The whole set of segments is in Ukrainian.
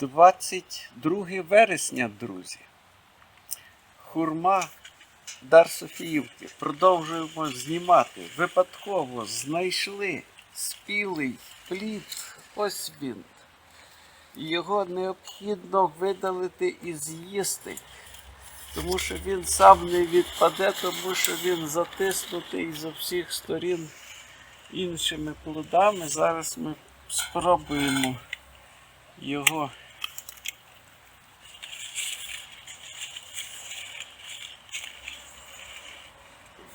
22 вересня, друзі. Хурма Дар Софіївки. Продовжуємо знімати. Випадково знайшли спілий плід. Ось він. Його необхідно видалити і з'їсти. Тому що він сам не відпаде, тому що він затиснутий з всіх сторін іншими плодами. Зараз ми спробуємо його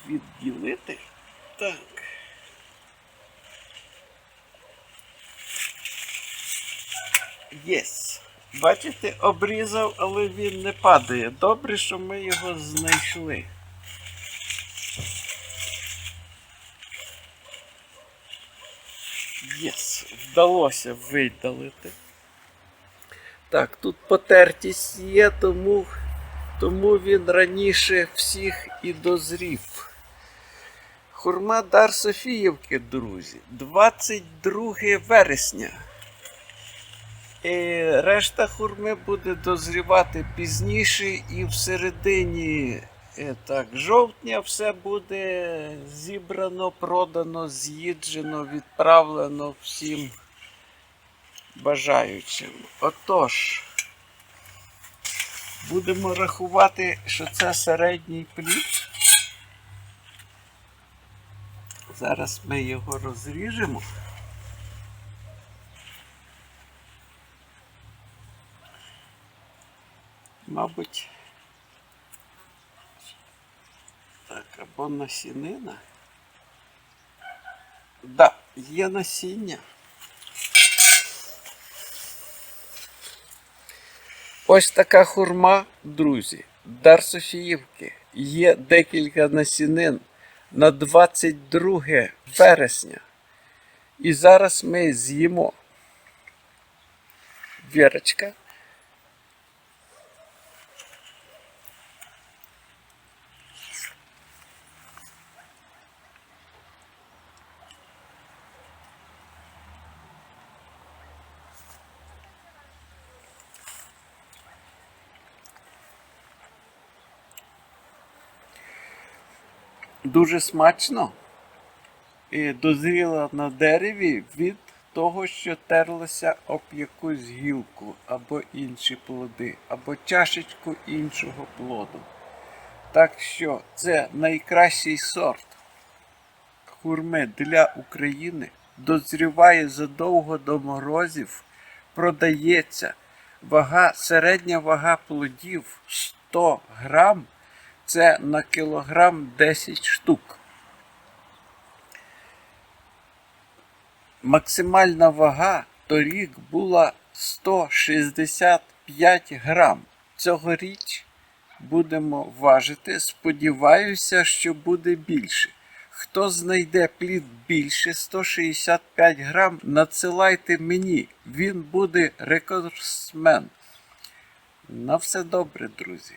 відділити. Так. Єс. Бачите, обрізав, але він не падає. Добре, що ми його знайшли. Єс, вдалося видалити. Так, тут потертість є, тому, тому він раніше всіх і дозрів. Хурма Дар Софіївки, друзі, 22 вересня. І решта хурми буде дозрівати пізніше і в середині е, так, жовтня все буде зібрано, продано, з'їджено, відправлено всім бажаючим. Отож, будемо рахувати, що це середній плід. Зараз ми його розріжемо. Мабуть, так, або насінина. Да, є насіння. Ось така хурма, друзі. Дар Софіївки. Є декілька насінин на 22 вересня. І зараз ми з'їмо. Вірочка. Дуже смачно і дозріла на дереві від того, що терлася об якусь гілку або інші плоди, або чашечку іншого плоду. Так що це найкращий сорт хурми для України, дозріває задовго до морозів, продається. Вага, середня вага плодів 100 грам це на кілограм 10 штук. Максимальна вага торік була 165 грам. Цьогоріч будемо важити. Сподіваюся, що буде більше. Хто знайде плід більше 165 грам, надсилайте мені. Він буде рекордсмен. На все добре, друзі.